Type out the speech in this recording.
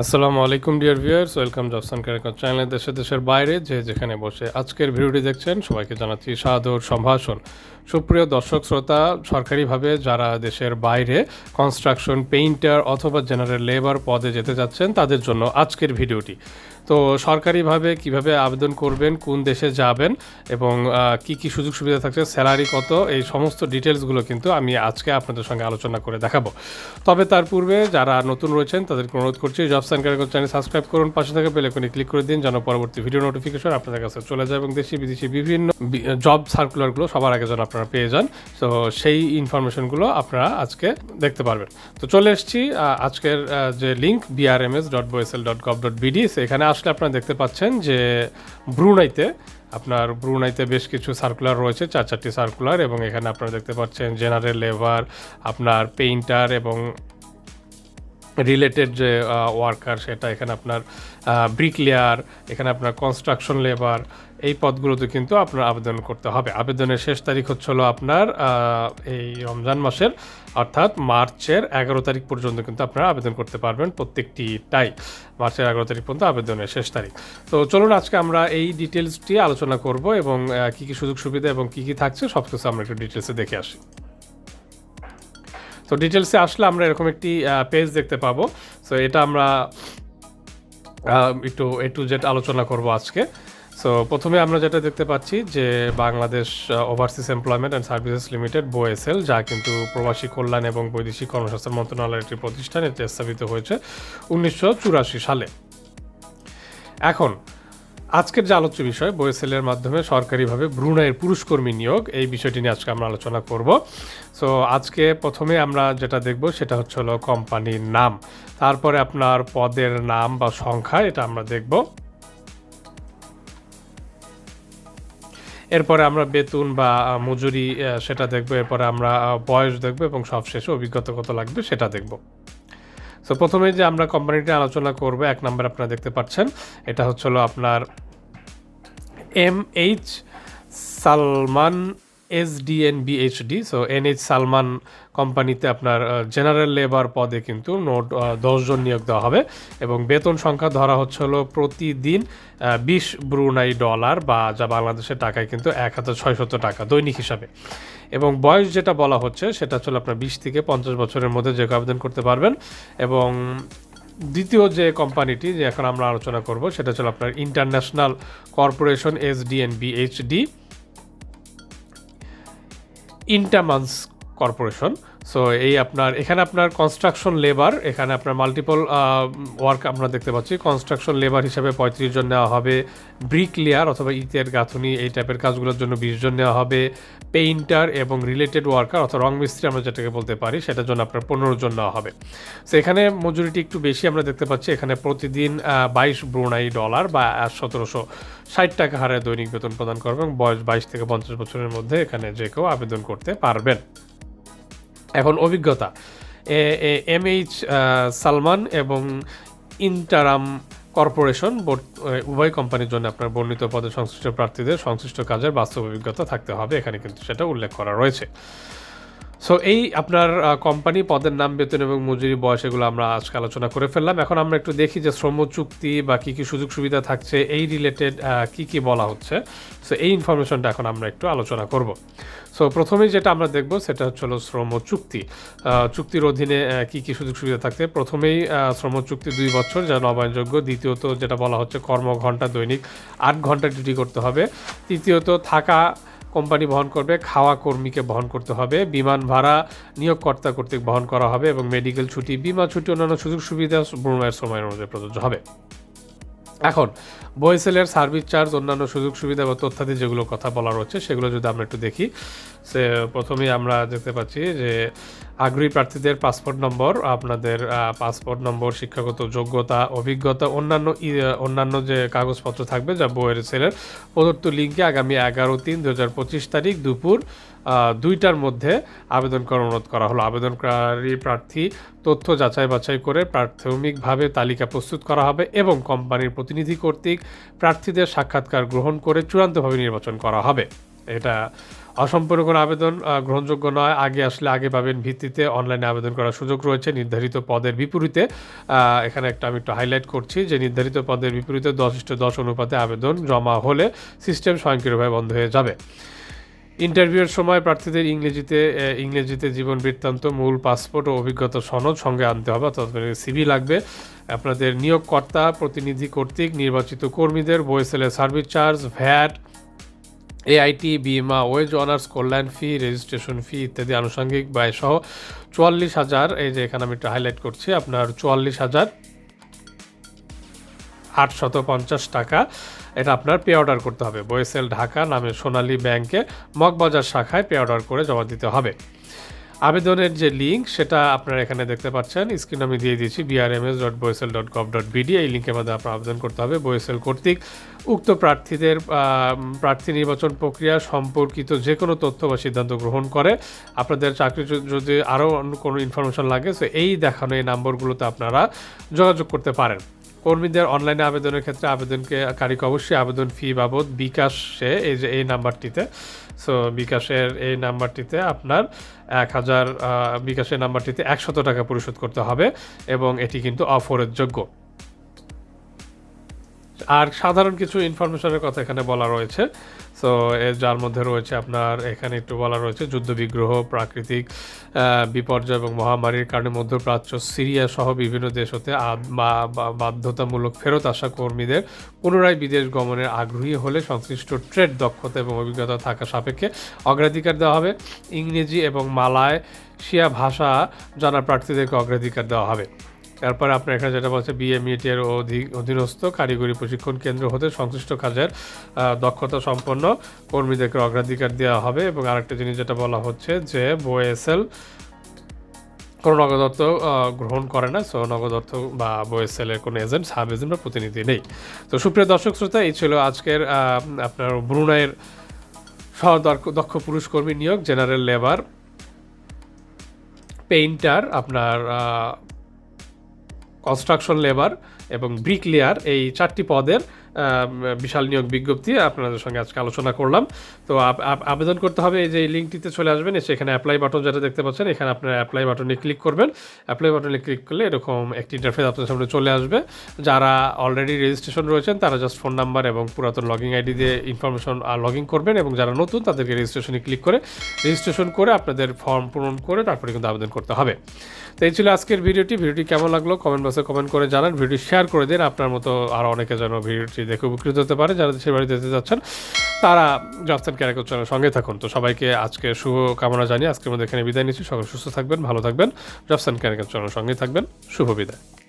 আসসালামু আলাইকুম, dear viewers. Welcome jobs and career channel দেশে দেশের বাইরে যে যেখানে বসে আজকের ভিডিওটি দেখছেন, সবাইকে জানাচ্ছি সাদর সম্ভাষণ। সুপ্রিয় দর্শক, শ্রোতা, সরকারিভাবে যারা দেশের বাইরে কনস্ট্রাকশন পেইন্টার অথবা জেনারেল লেবার পদে যেতে যাচ্ছেন, তাদের জন্য আজকের ভিডিওটি। তো সরকারিভাবে কীভাবে আবেদন করবেন, কোন দেশে যাবেন এবং কি কি সুযোগ সুবিধা থাকছে স্যালারি কত, এই সমস্ত ডিটেলসগুলো কিন্তু আমি আজকে আপনাদের সঙ্গে আলোচনা করে দেখাবো। তবে তার পূর্বে যারা নতুন রয়েছেন, তাদেরকে অনুরোধ করছি জব ক্যারিকর চ্যানেল সাবস্ক্রাইব করুন, পাশে থেকে বেলেকনে ক্লিক করে দিন, যেন পরবর্তী ভিডিও নোটিফিকেশন আপনাদের কাছে চলে যায় এবং দেশি বিদেশি বিভিন্ন জব সার্কুলারগুলো সবার আগে যেন আপনারা পেয়ে যান। তো সেই ইনফরমেশনগুলো আপনারা আজকে দেখতে পারবেন। তো চলে এসেছি আজকের যে link BRMS dot BOESL dot gov dot BD সেখানে আসলে আপনারা দেখতে পাচ্ছেন যে ব্রুনাইতে, আপনার ব্রুনাইতে বেশ কিছু সার্কুলার রয়েছে, চার চারটি সার্কুলার এবং এখানে আপনারা দেখতে পাচ্ছেন জেনারেল লেবার আপনার পেইন্টার এবং রিলেটেড যে ওয়ার্কার সেটা এখানে আপনার ব্রিকলেয়ার এখানে আপনার কনস্ট্রাকশন লেবার এই পদগুলোতে কিন্তু আপনার আবেদন করতে হবে। আবেদনের শেষ তারিখ হচ্ছে হলো আপনার এই রমজান মাসের, অর্থাৎ মার্চের এগারো তারিখ পর্যন্ত কিন্তু আপনারা আবেদন করতে পারবেন প্রত্যেকটিটাই, মার্চের এগারো তারিখ পর্যন্ত আবেদনের শেষ তারিখ। তো চলুন আজকে আমরা এই ডিটেলসটি আলোচনা করব এবং কী কী সুযোগ সুবিধা এবং কী কী থাকছে সব কিছু আমরা একটু ডিটেলসে দেখে আসি। তো ডিটেলসে আসলে আমরা এরকম একটি পেজ দেখতে পাবো। সো এটা আমরা একটু এ টু জেড আলোচনা করব আজকে। সো প্রথমে আমরা যেটা দেখতে পাচ্ছি যে Bangladesh overseas employment and services limited BOESL যা কিন্তু প্রবাসী কল্যাণ এবং বৈদেশিক কর্মসংস্থান মন্ত্রণালয়ের একটি প্রতিষ্ঠান এতে স্থাপিত হয়েছে উনিশশো চুরাশি সালে। এখন আজকের যে আলোচ্য বিষয় বয়েসেলের মাধ্যমে সরকারিভাবে ব্রুনাইয়ের পুরুষকর্মী নিয়োগ, এই বিষয়টি নিয়ে আজকে আমরা আলোচনা করব। সো আজকে প্রথমে আমরা যেটা দেখব সেটা হচ্ছে হলো কোম্পানির নাম। তারপরে আপনার পদের নাম বা সংখ্যা, এটা আমরা দেখব। এরপরে আমরা বেতন বা মজুরি সেটা দেখব। এরপরে আমরা বয়স দেখব এবং সবশেষে অভিজ্ঞতা কত লাগবে সেটা দেখব। সো প্রথমে যে আমরা কোম্পানিটি আলোচনা করব, এক নম্বর আপনারা দেখতে পাচ্ছেন, এটা হচ্ছে হলো আপনার M H Salman S D N BHD so N H Salman কোম্পানিতে আপনার জেনারেল লেবার পদে কিন্তু নোট দশজন নিয়োগ দেওয়া হবে এবং বেতন সংখ্যা ধরা হচ্ছে হলো প্রতিদিন বিশ ব্রুনাই ডলার বা যা বাংলাদেশের টাকায় কিন্তু এক হাজার ছয়শত টাকা দৈনিক হিসাবে। এবং বয়স যেটা বলা হচ্ছে সেটা হচ্ছে আপনার বিশ থেকে পঞ্চাশ বছরের মধ্যে যে আবেদন করতে পারবেন এবং দ্বিতীয় যে কোম্পানিটি যে এখন আমরা আলোচনা করব, সেটা হলো আপনার international corporation S D N B HD ইন্টামান্স corporation. So এই আপনার, এখানে আপনার কনস্ট্রাকশন লেবার এখানে আপনার মাল্টিপল ওয়ার্ক আমরা দেখতে পাচ্ছি। কনস্ট্রাকশন লেবার হিসাবে পঁয়ত্রিশ জন নেওয়া হবে। ব্রিক লেয়ার অথবা ইটের গাঁথুনি, এই টাইপের কাজগুলোর জন্য বিশ জন নেওয়া হবে। পেইন্টার এবং রিলেটেড ওয়ার্কার অথবা রং মিস্ত্রি আমরা যেটাকে বলতে পারি, সেটার জন্য আপনার পনেরো জন নেওয়া হবে। সো এখানে মজুরিটি একটু বেশি আমরা দেখতে পাচ্ছি। এখানে প্রতিদিন বাইশ ব্রুনাই ডলার বা সতেরোশো ষাট টাকা হারে দৈনিক বেতন প্রদান করবে এবং বয়স বাইশ থেকে পঞ্চাশ বছরের মধ্যে এখানে যে কেউ আবেদন করতে পারবেন। এখন অভিজ্ঞতা। এম এইচ সালমান এবং ইন্টারাম কর্পোরেশন বোর্ড উভয় কোম্পানির জন্য আপনার বর্ণিত পদে সংশ্লিষ্ট প্রার্থীদের সংশ্লিষ্ট কাজের বাস্তব অভিজ্ঞতা থাকতে হবে, এখানে কিন্তু সেটা উল্লেখ করা রয়েছে। সো এই আপনার কোম্পানি পদের নাম, বেতন এবং মজুরি বয়স এগুলো আমরা আজকে আলোচনা করে ফেললাম। এখন আমরা একটু দেখি যে শ্রম চুক্তি বা কী কী সুযোগ সুবিধা থাকছে এই রিলেটেড কী কী বলা হচ্ছে। সো এই ইনফরমেশনটা এখন আমরা একটু আলোচনা করব। সো প্রথমেই যেটা আমরা দেখব সেটা হচ্ছে শ্রম চুক্তি। চুক্তির অধীনে কী কী সুযোগ সুবিধা থাকছে? প্রথমেই শ্রম চুক্তি দুই বছর, যা নবায়নযোগ্য। দ্বিতীয়ত যেটা বলা হচ্ছে কর্মঘণ্টা দৈনিক আট ঘণ্টা ডিউটি করতে হবে। তৃতীয়ত থাকা কোম্পানি বহন করবে, খাওয়া কর্মীকে বহন করতে হবে, বিমান ভাড়া নিয়োগকর্তা কর্তৃক বহন করা হবে এবং মেডিকেল ছুটি, বিমা ছুটি অন্যান্য সুযোগ সুবিধা ভ্রমণের সময় অনুযায়ী প্রযোজ্য হবে। এখন বয়েসেলের সার্ভিস চার্জ, অন্যান্য সুযোগ সুবিধা বা তথ্যাদি যেগুলো কথা বলা রয়েছে, সেগুলো যদি আমরা একটু দেখি, সে প্রথমেই আমরা দেখতে পাচ্ছি যে আগ্রহী প্রার্থীদের পাসপোর্ট নম্বর আপনাদের পাসপোর্ট নম্বর শিক্ষাগত যোগ্যতা, অভিজ্ঞতা, অন্যান্য অন্যান্য যে কাগজপত্র থাকবে যা বইয়ের সেলের প্রদত্ত লিঙ্কে আগামী এগারো তিন দু তারিখ দুপুর দুইটার মধ্যে আবেদন করার অনুরোধ করা হলো। আবেদনকারী প্রার্থী তথ্য যাচাই বাছাই করে প্রাথমিকভাবে তালিকা প্রস্তুত করা হবে এবং কোম্পানির প্রতিনিধি কর্তৃক প্রার্থীদের সাক্ষাৎকার গ্রহণ করে চূড়ান্তভাবে নির্বাচন করা হবে। এটা অসম্পূর্ণ কোনো আবেদন গ্রহণযোগ্য নয়। আগে আসলে আগে পাবেন ভিত্তিতে অনলাইনে আবেদন করার সুযোগ রয়েছে। নির্ধারিত পদের বিপরীতে এখানে একটা আমি একটু হাইলাইট করছি যে নির্ধারিত পদের বিপরীতে দশ ইষ্ট দশ অনুপাতে আবেদন জমা হলে সিস্টেম স্বয়ংক্রিয়ভাবে বন্ধ হয়ে যাবে। ইন্টারভিউয়ের সময় প্রার্থীদের ইংরেজিতে ইংরেজিতে জীবন বৃত্তান্ত, মূল পাসপোর্ট ও অভিজ্ঞতা সনদ সঙ্গে আনতে হবে, অর্থাৎ সিভি লাগবে। আপনাদের নিয়োগকর্তা প্রতিনিধি কর্তৃক নির্বাচিত কর্মীদের বইসেলের সার্ভিস চার্জ, ভ্যাট এআইটি, বিমা, ওয়েজ অনার্স, কল্যাণ ফি, রেজিস্ট্রেশন ফি ইত্যাদি আনুষঙ্গিক ব্যয় সহ চুয়াল্লিশ হাজার, এই যে এখানে আমি একটু হাইলাইট করছি, আপনার চুয়াল্লিশ হাজার আটশত পঞ্চাশ টাকা। এটা আপনার পে অর্ডার করতে হবে। বয়েসেল ঢাকা নামে সোনালী ব্যাংকে মগবাজার শাখায় পে অর্ডার করে জমা দিতে হবে। আবেদনের যে লিঙ্ক সেটা আপনারা এখানে দেখতে পাচ্ছেন। স্ক্রিন আমি দিয়ে দিয়েছি BRMS dot BOESL dot gov dot BD এই লিঙ্কের মধ্যে আপনার আবেদন করতে হবে। বয়েসেল কর্তৃক উক্ত প্রার্থীদের প্রার্থী নির্বাচন প্রক্রিয়া সম্পর্কিত যে কোনো তথ্য বা সিদ্ধান্ত গ্রহণ করে। আপনাদের চাকরি যদি আরও অন্য কোনো ইনফরমেশন লাগে সো এই দেখানো এই নাম্বারগুলোতে আপনারা যোগাযোগ করতে পারেন। কর্মীদের অনলাইনে আবেদনের ক্ষেত্রে আবেদনকে, কারীকে অবশ্যই আবেদন ফি বাবদ বিকাশে এই যে, এই নাম্বারটিতে সো বিকাশের এই নাম্বারটিতে আপনার এক হাজার বিকাশের নাম্বারটিতে একশত টাকা পরিশোধ করতে হবে এবং এটি কিন্তু অফরের যোগ্য আর সাধারণ কিছু ইনফরমেশনের কথা এখানে বলা রয়েছে। সো যার মধ্যে রয়েছে আপনার, এখানে একটু বলা রয়েছে, যুদ্ধবিগ্রহ, প্রাকৃতিক বিপর্যয় এবং মহামারীর কারণে মধ্যপ্রাচ্য, সিরিয়া সহ বিভিন্ন দেশ হতে বাধ্যতামূলক ফেরত আসা কর্মীদের পুনরায় বিদেশ গমনের আগ্রহী হলে সংশ্লিষ্ট ট্রেড দক্ষতা এবং অভিজ্ঞতা থাকা সাপেক্ষে অগ্রাধিকার দেওয়া হবে। ইংরেজি এবং মালায় শিয়া ভাষা জানা প্রার্থীদেরকে অগ্রাধিকার দেওয়া হবে। তারপর আপনার এখানে যেটা বলছে বিএমইটি এর অধি- অধীনস্থ কারিগরি প্রশিক্ষণ কেন্দ্র হতে সংশ্লিষ্ট কাজের দক্ষতা সম্পন্ন কর্মীদেরকে অগ্রাধিকার দেওয়া হবে এবং আরেকটা জিনিস যেটা বলা হচ্ছে যে বোএসএল কোনো নগদ অর্থ গ্রহণ করে না, সো নগদ অর্থ বা বোএসএল এর কোনো এজেন্ট, সাব এজেন্ট বা প্রতিনিধি নেই। তো সুপ্রিয় দর্শক শ্রোতা, এই ছিল আজকের আপনার ব্রুনাইয়ের সহ দক্ষ পুরুষ কর্মী নিয়োগ, জেনারেল লেবার, পেইন্টার, আপনার কনস্ট্রাকশন লেবার এবং ব্রিক লেয়ার এই চারটি পদের বিশাল নিয়োগ বিজ্ঞপ্তি আপনাদের সঙ্গে আজকে আলোচনা করলাম। তো আবেদন করতে হবে এই যে লিঙ্কটিতে চলে আসবেন, এসে এখানে অ্যাপ্লাই বাটন যেটা দেখতে পাচ্ছেন, এখানে আপনারা অ্যাপ্লাই বাটনে ক্লিক করবেন। অ্যাপ্লাই বাটনে ক্লিক করলে এরকম একটি ইন্টারফেস আপনার সামনে চলে আসবে। যারা অলরেডি রেজিস্ট্রেশন রয়েছেন, তারা জাস্ট ফোন নাম্বার এবং পুরাতন লগিং আইডি দিয়ে ইনফরমেশন লগ ইন করবেন এবং যারা নতুন, তাদেরকে রেজিস্ট্রেশনে ক্লিক করে রেজিস্ট্রেশন করে আপনাদের ফর্ম পূরণ করে তারপরে কিন্তু আবেদন করতে হবে। তো এই ছিল আজকের ভিডিওটি। ভিডিওটি কেমন লাগল? কমেন্ট বক্সে কমেন্ট করে জানান। ভিডিও শেয়ার করে দিন। আপনার মতো আরও অনেকে যেন ভিডিওটি দেখে উপকৃত হতে পারে যারা দেশের বাড়িতে যেতে চাচ্ছেন। তারা জবসান ক্যারেক্টার চ্যানেল সঙ্গে থাকুন। তো সবাইকে আজকে শুভ কামনা জানিয়ে আজকের মধ্যে এখানে বিদায় নিচ্ছি। সকল সুস্থ থাকবেন, ভালো থাকবেন। জবসান ক্যারেক্টার চ্যানেল সঙ্গে থাকবেন। শুভ বিদায়।